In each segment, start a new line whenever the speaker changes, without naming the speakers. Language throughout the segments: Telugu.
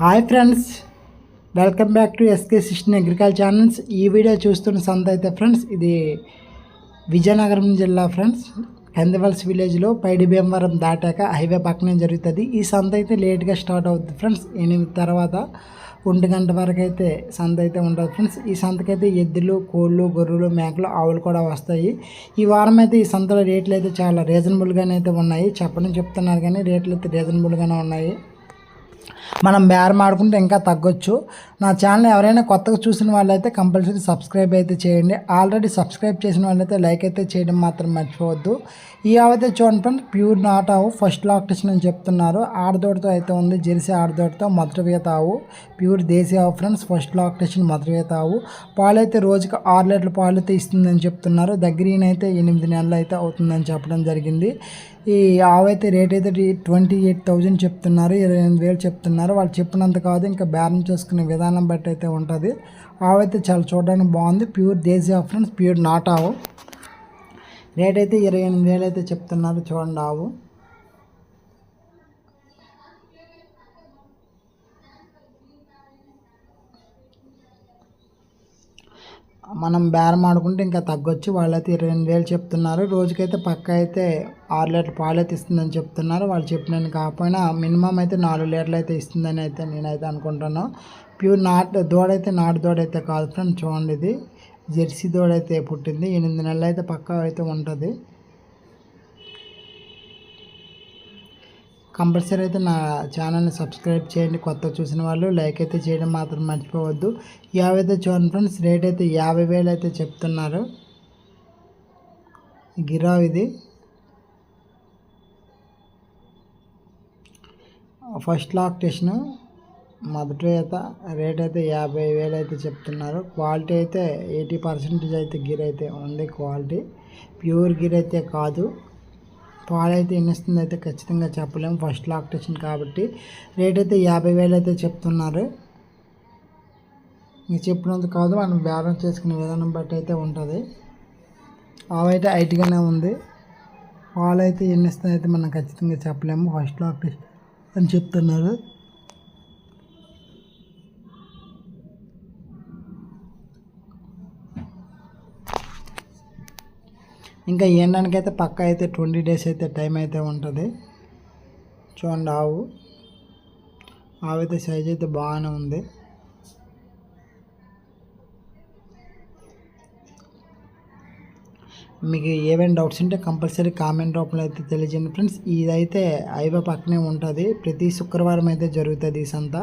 Hi friends welcome back to SK సిస్టన్ agriculture channels. ఈ వీడియో చూస్తున్న సంత అయితే ఫ్రెండ్స్ ఇది విజయనగరం జిల్లా ఫ్రెండ్స్. కందివల్స్ విలేజ్లో పైడి భీమవరం దాటాక హైవే పక్కనే జరుగుతుంది. ఈ సంత అయితే లేట్గా స్టార్ట్ అవుతుంది ఫ్రెండ్స్. ఎనిమిది తర్వాత ఒంటి గంట వరకు అయితే సంత అయితే ఉంటుంది ఫ్రెండ్స్. ఈ సంతకైతే ఎద్దులు కోళ్ళు గొర్రెలు మేకలు ఆవులు కూడా వస్తాయి. ఈ వారం అయితే ఈ సంతలో రేట్లు అయితే చాలా రీజనబుల్గానే అయితే ఉన్నాయి. చెప్పడం చెప్తున్నారు కానీ రేట్లు అయితే రీజనబుల్గానే ఉన్నాయి. మనం బేరం ఆడుకుంటే ఇంకా తగ్గొచ్చు. నా ఛానల్ ఎవరైనా కొత్తగా చూసిన వాళ్ళైతే కంపల్సరీ సబ్స్క్రైబ్ అయితే చేయండి. ఆల్రెడీ సబ్స్క్రైబ్ చేసిన వాళ్ళైతే లైక్ అయితే చేయడం మాత్రం మర్చిపోవద్దు. ఈ అవైతే చూడండి ఫ్రెండ్ ప్యూర్ నాట్ ఆవు ఫస్ట్ లాక్టేషన్ అని చెప్తున్నారు. ఆడదోడితో అయితే ఉంది జెర్సీ ఆడదోడితో మొదటి ఆవు ప్యూర్ దేశీ ఆవు ఫ్రెండ్స్ ఫస్ట్ లాక్టేషన్ మొదటి ఆవు పాలు అయితే రోజుకి ఆరు లీటర్ల పాలు అయితే ఇస్తుందని చెప్తున్నారు. దగ్గరనైతే ఎనిమిది నెలలు అయితే అవుతుందని చెప్పడం జరిగింది. ఈ ఆవు అయితే రేట్ అయితే ట్వంటీ ఎయిట్ థౌజండ్ చెప్తున్నారు ఇరవై ఎనిమిది వేలు చెప్తున్నారు. వాళ్ళు చెప్పినంత కాదు ఇంకా బ్యారం చేసుకునే విధానం బట్టి అయితే ఉంటుంది. ఆవు అయితే చాలా చూడడానికి బాగుంది. ప్యూర్ దేశీ ఆవు ఫ్రెండ్స్ ప్యూర్ నాట్ ఆవు రేట్ అయితే ఇరవై ఎనిమిది వేలు అయితే చెప్తున్నారు చూడండి ఆవు. మనం బేరం ఆడుకుంటే ఇంకా తగ్గొచ్చు. వాళ్ళైతే ఇరవై ఎనిమిది వేలు చెప్తున్నారు. రోజుకైతే పక్క అయితే ఆరు లీటర్ పాలు అయితే ఇస్తుందని చెప్తున్నారు. వాళ్ళు చెప్పినని కాకపోయినా మినిమం అయితే నాలుగు లీటర్లు అయితే ఇస్తుందని అయితే నేనైతే అనుకుంటున్నాను ప్యూర్ నాట్ దూడైతే నాటు దూడైతే కాదు ఫ్రెండ్ చూడండి ఇది. జెర్సీ దూడైతే పుట్టింది. ఎనిమిది నెలలు అయితే పక్కా అయితే ఉంటుంది. కంపల్సరీ అయితే నా ఛానల్ని సబ్స్క్రైబ్ చేయండి. కొత్త చూసిన వాళ్ళు లైక్ అయితే చేయడం మాత్రం మర్చిపోవద్దు. యాభై అయితే చూడండి ఫ్రెండ్స్ రేట్ అయితే యాభై వేలు అయితే చెప్తున్నారు. గిరావ్ ఇది. ఫస్ట్ లాక్ టెస్ట్ను మొదటి అయితే రేట్ అయితే యాభై వేలు అయితే చెప్తున్నారు. క్వాలిటీ అయితే ఎయిటీ పర్సెంటేజ్ అయితే గిర్ అయితే ఉంది క్వాలిటీ. ప్యూర్ గిర్ అయితే కాదు. పాలైతే ఎన్నిస్తుంది అయితే ఖచ్చితంగా చెప్పలేము ఫస్ట్ లాక్టేషన్ కాబట్టి రేట్ అయితే యాభై వేలు అయితే చెప్తున్నారు. ఇంక చెప్పినంత కాదు మనం బ్యాలెన్స్ చేసుకునే విధానం బట్టి అయితే ఉంటుంది. ఆవైతే హైట్గానే ఉంది. పాలు అయితే అయితే మనం ఖచ్చితంగా చెప్పలేము ఫస్ట్ లాక్టేషన్ అని చెప్తున్నారు. ఇంకా ఏండానికైతే పక్క అయితే ట్వంటీ డేస్ అయితే టైం అయితే ఉంటుంది. చూడండి ఆవు. ఆవు అయితే సైజ్ అయితే బాగానే ఉంది. మీకు ఏవైనా డౌట్స్ ఉంటే కంపల్సరీ కామెంట్ రూపంలో అయితే తెలియజేయండి. ఫ్రెండ్స్ ఇదైతే ఐవ పక్కనే ఉంటుంది. ప్రతి శుక్రవారం అయితే జరుగుతుంది ఈ సంత.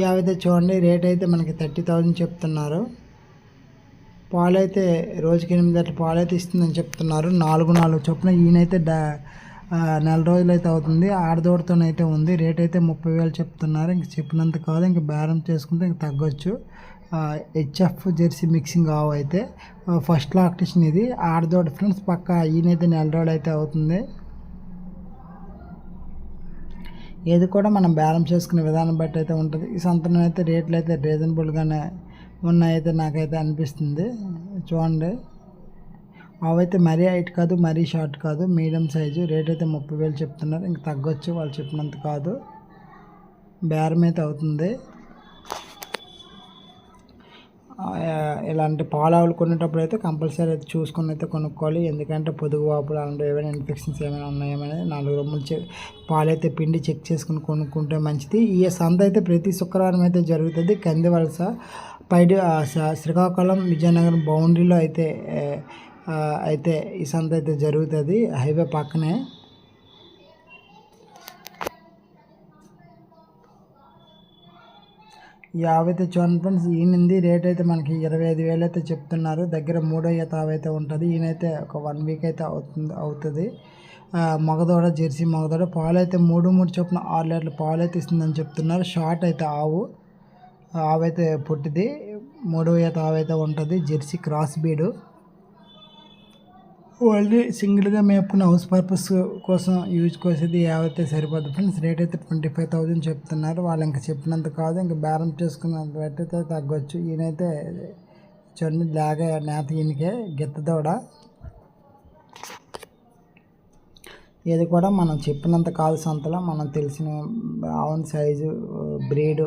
ఈ చూడండి రేట్ అయితే మనకి థర్టీ థౌజండ్ చెప్తున్నారు. పాలైతే రోజుకి ఎనిమిది అట్లా పాలైతే ఇస్తుందని చెప్తున్నారు. నాలుగు నాలుగు చొప్పున ఈయనైతే డా నెల రోజులు అయితే అవుతుంది. ఆడదోడుతోనైతే ఉంది. రేట్ అయితే ముప్పై వేలు చెప్తున్నారు. ఇంక చెప్పినంత కాదు. ఇంక బేరం చేసుకుంటే ఇంక తగ్గొచ్చు. హెచ్ఎఫ్ జెర్సీ మిక్సింగ్ ఆవు అయితే ఫస్ట్ లాక్టేషన్ ఇది. ఆడదోడ ఫ్రెండ్స్ పక్క ఈయనైతే నెల రోజులు అయితే అవుతుంది. ఏది కూడా మనం బేరం చేసుకునే విధానం బట్టి అయితే ఉంటుంది. ఈ సంతనం అయితే రేట్లు అయితే రీజనబుల్గానే ఉన్నాయైతే నాకైతే అనిపిస్తుంది. చూడండి. అవైతే మరీ హైట్ కాదు మరీ షార్ట్ కాదు. Medium size. రేట్ అయితే ముప్పై వేలు చెప్తున్నారు. ఇంక తగ్గొచ్చు. వాళ్ళు చెప్పినంత కాదు. బేరం అయితే అవుతుంది. ఇలాంటి పాలావులు కొనేటప్పుడు అయితే కంపల్సరీ అయితే చూసుకొని అయితే కొనుక్కోవాలి. ఎందుకంటే పొదుగు వాపులు అలాంటివి ఏమైనా ఇన్ఫెక్షన్స్ ఏమైనా ఉన్నాయేమనేది నాలుగు రొమ్ములు పాలైతే పిండి చెక్ చేసుకుని కొనుక్కుంటే మంచిది. ఈ సంత అయితే ప్రతి శుక్రవారం అయితే జరుగుతుంది. కంది వలస పైడి శ్రీకాకుళం విజయనగరం బౌండరీలో అయితే అయితే ఈ సంత అయితే జరుగుతుంది. హైవే పక్కనే. యావైతే చూడండి ఫ్రెండ్స్ ఈయనది రేట్ అయితే మనకి ఇరవై ఐదు వేలు అయితే చెప్తున్నారు. దగ్గర మూడో ఈత అయితే ఉంటుంది. ఈయనైతే ఒక వన్ వీక్ అయితే అవుతుంది అవుతుంది. మగదోడ జెర్సీ మగదోడ పాలు అయితే మూడు మూడు చొప్పున ఆరు లీటర్లు పాలు అయితే ఇస్తుందని చెప్తున్నారు. షార్ట్ అయితే ఆవు. ఆవైతే పుట్టిది మూడో ఈత ఆవైతే ఉంటుంది జెర్సీ క్రాస్ బీడు. ఓన్లీ సింగిల్గా మేపుకున్న హౌస్ పర్పస్ కోసం యూజ్ కోసేది ఏవైతే సరిపోదు ఫ్రెండ్స్ రేట్ అయితే ట్వంటీ ఫైవ్ థౌజండ్ చెప్తున్నారు. వాళ్ళు ఇంకా చెప్పినంత కాదు ఇంకా బేరం చేసుకున్నంత అయితే తగ్గొచ్చు. ఈయనైతే చూడండి లాగా నేత ఈయనకే గిత్త ఇది కూడా మనం చెప్పినంత కాదు సంతలో మనం తెలిసిన ఆవున సైజు బ్రీడు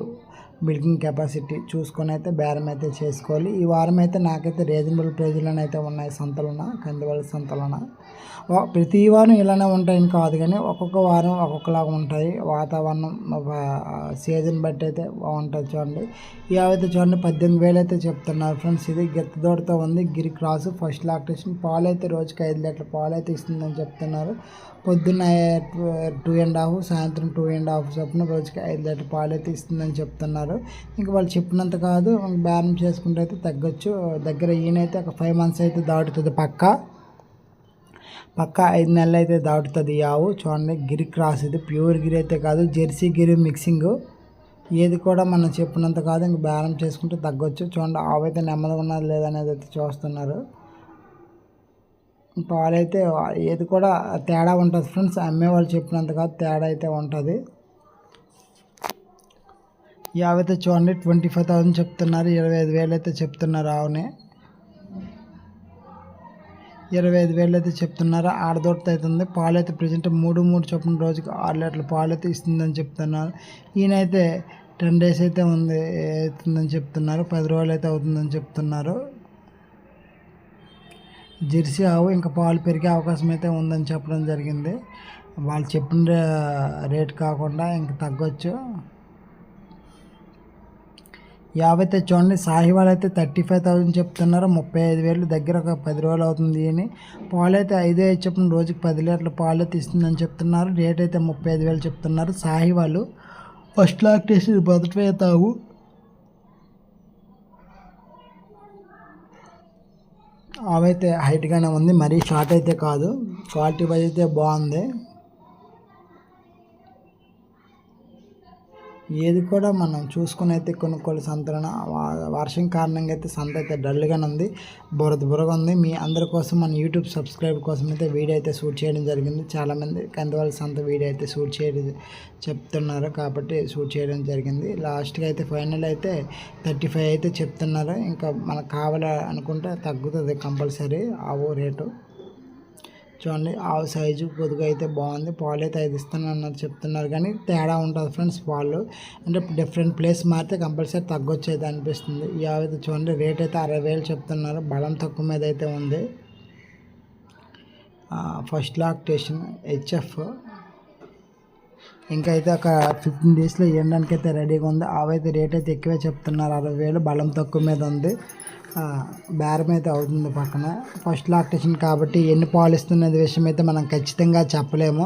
మిల్కింగ్ కెపాసిటీ చూసుకొని అయితే బేరం అయితే చేసుకోవాలి. ఈ వారం అయితే నాకైతే రీజనబుల్ ప్రైజ్లోనే అయితే ఉన్నాయి సంతలోన కందివల్ల సంతలోన. ప్రతి వారం ఇలానే ఉంటాయని కాదు కానీ ఒక్కొక్క వారం ఒక్కొక్కలాగా ఉంటాయి. వాతావరణం సీజన్ బట్టి అయితే బాగుంటుంది చూడండి. ఇక అయితే చూడండి పద్దెనిమిది వేలు అయితే చెప్తున్నారు ఫ్రెండ్స్. ఇది గెత్తదోడతో ఉంది. Gir cross first lactation. పాలు అయితే రోజుకి ఐదు లీటర్ పాలు అయితే ఇస్తుందని చెప్తున్నారు. పొద్దున్న టూ అండ్ హాఫ్ సాయంత్రం టూ అండ్ హాఫ్ చొప్పున రోజుకి ఐదు లీటర్ పాలు అయితే ఇస్తుందని చెప్తున్నారు. ఇంకా వాళ్ళు చెప్పినంత కాదు బ్యారం చేసుకుంటే అయితే తగ్గొచ్చు. దగ్గర ఈయనైతే ఒక ఫైవ్ మంత్స్ అయితే దాటుతుంది పక్కా. పక్క ఐదు నెలలు అయితే దాటుతుంది ఈ ఆవు. చూడండి గిరి క్రాస్ ఇది. ప్యూర్ గిరి అయితే కాదు జెర్సీ గిరి మిక్సింగ్. ఏది కూడా మనం చెప్పినంత కాదు ఇంక బ్యాలెన్స్ చేసుకుంటే తగ్గొచ్చు. చూడండి ఆవు అయితే నెమ్మదిగా ఉన్నది లేదనేది అయితే చూస్తున్నారు. పాలైతే ఏది కూడా తేడా ఉంటుంది ఫ్రెండ్స్ అమ్మే వాళ్ళు చెప్పినంత కాదు తేడా అయితే ఉంటుంది. యావైతే చూడండి ట్వంటీ ఫైవ్ థౌసండ్ చెప్తున్నారు. ఇరవై ఐదు వేలు అయితే చెప్తున్నారు ఆవుని. ఇరవై ఐదు వేలు అయితే చెప్తున్నారు. ఆడదోట అవుతుంది. పాలు అయితే ప్రజెంట్ మూడు మూడు చొప్పున రోజుకి ఆరు లీటర్ల పాలు అయితే ఇస్తుందని చెప్తున్నారు. ఈయనైతే టెన్ డేస్ అయితే ఉంది అవుతుందని చెప్తున్నారు. పది రోజులు అయితే అవుతుందని చెప్తున్నారు. జెర్సీ ఆవు ఇంకా పాలు పెరిగే అవకాశం అయితే ఉందని చెప్పడం జరిగింది. వాళ్ళు చెప్పిన రేట్ కాకుండా ఇంక తగ్గొచ్చు. యాభై అయితే చూడండి సాహివాల్ అయితే థర్టీ ఫైవ్ థౌసండ్ చెప్తున్నారు. ముప్పై ఐదు వేలు దగ్గర ఒక పది రోజులు అవుతుంది అని. పాలు అయితే ఐదే చెప్పిన రోజుకి పది లీటర్ల పాలు అయితే ఇస్తుందని చెప్తున్నారు. రేట్ అయితే ముప్పై ఐదు వేలు చెప్తున్నారు. సాహివాలు ఫస్ట్ లాక్టేషన్ మొదటి తావు అవైతే హైట్గానే ఉంది మరీ షార్ట్ అయితే కాదు. క్వాలిటీ వైజ్ అయితే బాగుంది. ఏది కూడా మనం చూసుకుని అయితే కొనుక్కోవాలి సంతలన వర్షం కారణంగా అయితే సంత అయితే డల్గానే ఉంది. బురద బురగ ఉంది. మీ అందరి కోసం మన యూట్యూబ్ సబ్స్క్రైబ్ కోసం అయితే వీడియో అయితే షూట్ చేయడం జరిగింది. చాలామంది కందివాళ్ళ సంత వీడియో అయితే షూట్ చేయడం చెప్తున్నారు కాబట్టి షూట్ చేయడం జరిగింది. లాస్ట్గా అయితే ఫైనల్ అయితే థర్టీ ఫైవ్ అయితే చెప్తున్నారు. ఇంకా మనకు కావాలి అనుకుంటే తగ్గుతుంది కంపల్సరీ. ఆవు రేటు చూడండి. ఆవు సైజు పొదుగు అయితే బాగుంది. పాలు అయితే ఐదు ఇస్తాను అన్నది చెప్తున్నారు. కానీ తేడా ఉంటుంది ఫ్రెండ్స్ పాలు. అంటే డిఫరెంట్ ప్లేస్ మారితే కంపల్సరీ తగ్గొచ్చు అయితే అనిపిస్తుంది. ఈ ఆవు అయితే చూడండి రేట్ అయితే అరవై వేలు చెప్తున్నారు. బలం తక్కువ మీద అయితే ఉంది. First lactation HF. ఇంకా అయితే ఒక ఫిఫ్టీన్ డేస్లో ఇవ్వడానికి అయితే రెడీగా ఉంది. అవైతే రేట్ అయితే ఎక్కువే చెప్తున్నారు. అరవై వేలు బలం తక్కువ మీద ఉంది. బేరం అయితే అవుతుంది పక్కన. ఫస్ట్ లాక్టేషన్ కాబట్టి ఎన్ని పాలు ఇస్తున్నది విషయం అయితే మనం ఖచ్చితంగా చెప్పలేము.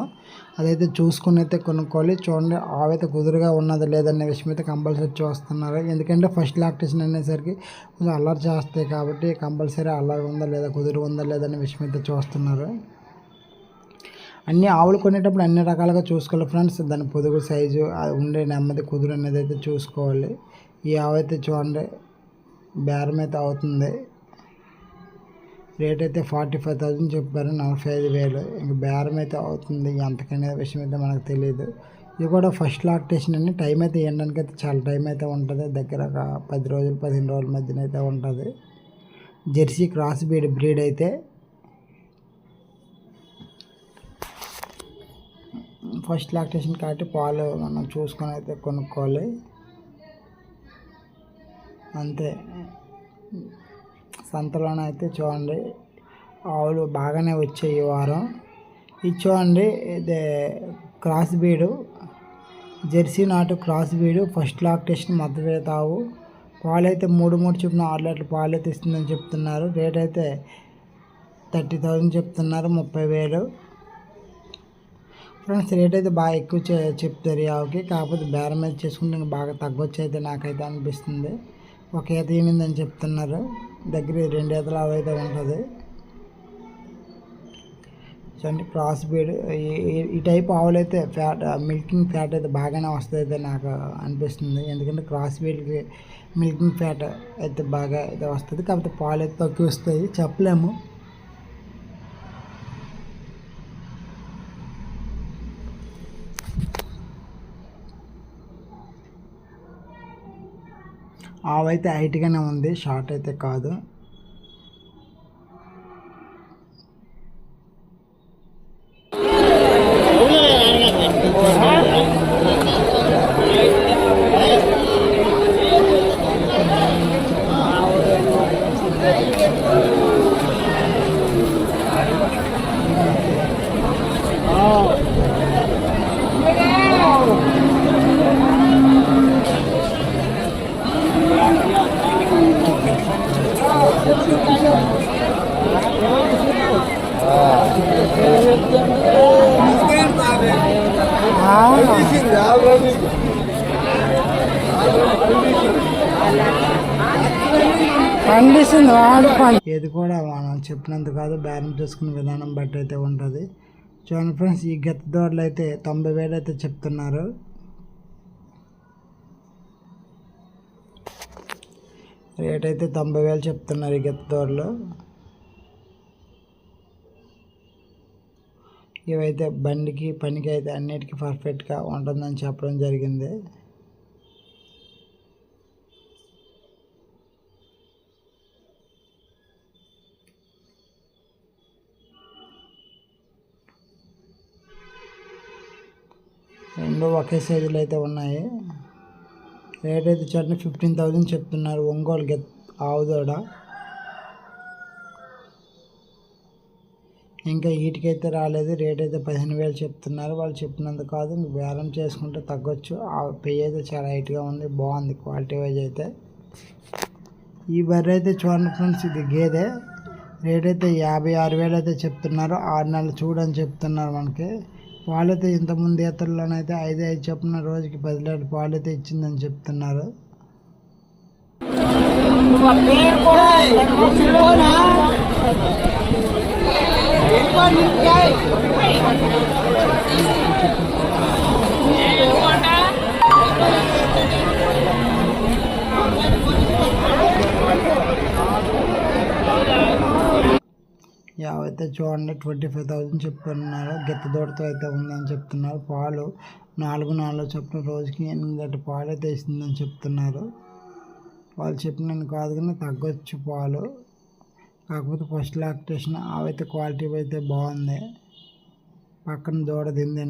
అదైతే చూసుకుని అయితే కొనుక్కోవాలి. చూడండి ఆవైతే కుదురుగా ఉన్నది లేదనే విషయం అయితే కంపల్సరీ చూస్తున్నారు ఎందుకంటే ఫస్ట్ లాక్టేషన్ అనేసరికి కొంచెం అల్లరి చేస్తాయి కాబట్టి కంపల్సరీ అల్లరి ఉందా లేదా కుదురు ఉందా లేదనే విషయం అయితే చూస్తున్నారు. అన్ని ఆవులు కొనేటప్పుడు అన్ని రకాలుగా చూసుకోవాలి ఫ్రెండ్స్. దాని పొదుగు సైజు అది ఉండే నెమ్మది కుదురు అనేది అయితే చూసుకోవాలి. ఈ ఆవు అయితే చూడండి బేరం అయితే అవుతుంది. రేట్ అయితే ఫార్టీ ఫైవ్ థౌజండ్ చెప్పారు నలభై ఐదు వేలు. ఇంక బేరం అయితే అవుతుంది ఎంతకనే విషయం అయితే మనకు తెలియదు ఇది కూడా ఫస్ట్ లాక్టేషన్ అని టైం అయితే ఇవ్వడానికి అయితే చాలా టైం అయితే ఉంటుంది. దగ్గర ఒక పది రోజులు పదిహేను రోజుల మధ్యన అయితే ఉంటుంది. జెర్సీ క్రాస్ బీడ్ బ్రీడ్ అయితే ఫస్ట్ లాక్టేషన్ కాబట్టి పాలు మనం చూసుకొని అయితే కొనుక్కోవాలి. అంతే. సంతలోనే అయితే చూడండి. ఆవులు బాగానే వచ్చాయి ఈ వారం. ఇది చూడండి ఇది క్రాస్ బీడు. జెర్సీ నాటు క్రాస్ బీడు ఫస్ట్ లాక్టేషన్ మద్దతు తావు పాలు అయితే మూడు మూడు చొప్పున ఆరు లీటర్ల పాలు అయితే ఇస్తుందని చెప్తున్నారు. రేట్ అయితే థర్టీ థౌజండ్ చెప్తున్నారు ముప్పై వేలు. ఫ్రెండ్స్ రేట్ అయితే బాగా ఎక్కువ చెప్తారు. ఆవుకి కాకపోతే బేరం మీద చేసుకుంటే బాగా తగ్గొచ్చు అయితే నాకైతే అనిపిస్తుంది. ఒక ఈత ఏమిందని చెప్తున్నారు. దగ్గర రెండు ఈతలు అవైతే ఉంటుంది. చూడండి క్రాస్ బీడ్ ఈ- ఈ- ఈ టైప్ ఆవులు అయితే ఫ్యాట్ మిల్కింగ్ ఫ్యాట్ అయితే బాగానే వస్తుంది అయితే నాకు అనిపిస్తుంది. ఎందుకంటే క్రాస్ బీడ్కి మిల్కింగ్ ఫ్యాట్ అయితే బాగా అయితే వస్తుంది. కాకపోతే పాలు అయితే తక్కువ వస్తాయి. చెప్పలేము. ఆవైతే హైట్గానే ఉంది షార్ట్ అయితే కాదు. పండిస్తుంది ఇది కూడా మనం చెప్పినంత కాదు బేరం చేసుకునే విధానం బట్టి అయితే ఉంటుంది. చూడండి ఫ్రెండ్స్ ఈ గెత్త దోడలు అయితే తొంభై వేలు అయితే చెప్తున్నారు. రేట్ అయితే తొంభై వేలు చెప్తున్నారు ఈ గత దోడలు. ఇవైతే బండికి పనికి అయితే అన్నిటికీ పర్ఫెక్ట్గా ఉంటుందని చెప్పడం జరిగింది రెండు ఒకే సైజులో అయితే ఉన్నాయి. రేట్ అయితే చూడండి ఫిఫ్టీన్ థౌజండ్ చెప్తున్నారు. ఒంగోలు గెత్ ఆవుదోడ. ఇంకా వీటికైతే రాలేదు. రేట్ అయితే పదిహేను వేలు చెప్తున్నారు. వాళ్ళు చెప్పినంత కాదు. ఇంక బేరం చేసుకుంటే తగ్గొచ్చు. ఆ పెయ్యి అయితే చాలా హైట్గా ఉంది. బాగుంది క్వాలిటీ వైజ్ అయితే. ఈ బర్రె అయితే చూడండి ఫ్రెండ్స్ ఇది గేదె. రేట్ అయితే యాభై ఆరు వేలు అయితే చెప్తున్నారు. ఆరు నెలలు చూడని చెప్తున్నారు మనకి. పాలైతే ఇంతకుముందు ఈతల్లోనైతే ఐదు ఐదు చొప్పున రోజుకి పది లీటర్ పాలైతే ఇచ్చిందని చెప్తున్నారు. యావైతే చూడండి ట్వంటీ ఫైవ్ థౌజండ్ చెప్తున్నారు. గిత్త దూడతో అయితే ఉందని చెప్తున్నారు. పాలు నాలుగు నాలుగు చొప్పున రోజుకి ఎనిమిది పాలు అయితే ఇస్తుందని చెప్తున్నారు. వాళ్ళు చెప్పినని కాదు కానీ తగ్గొచ్చు పాలు. కాకపోతే ఫస్ట్ లాక్టేషన్ అవైతే క్వాలిటీ అయితే బాగుంది. పక్కన దూడ దిందని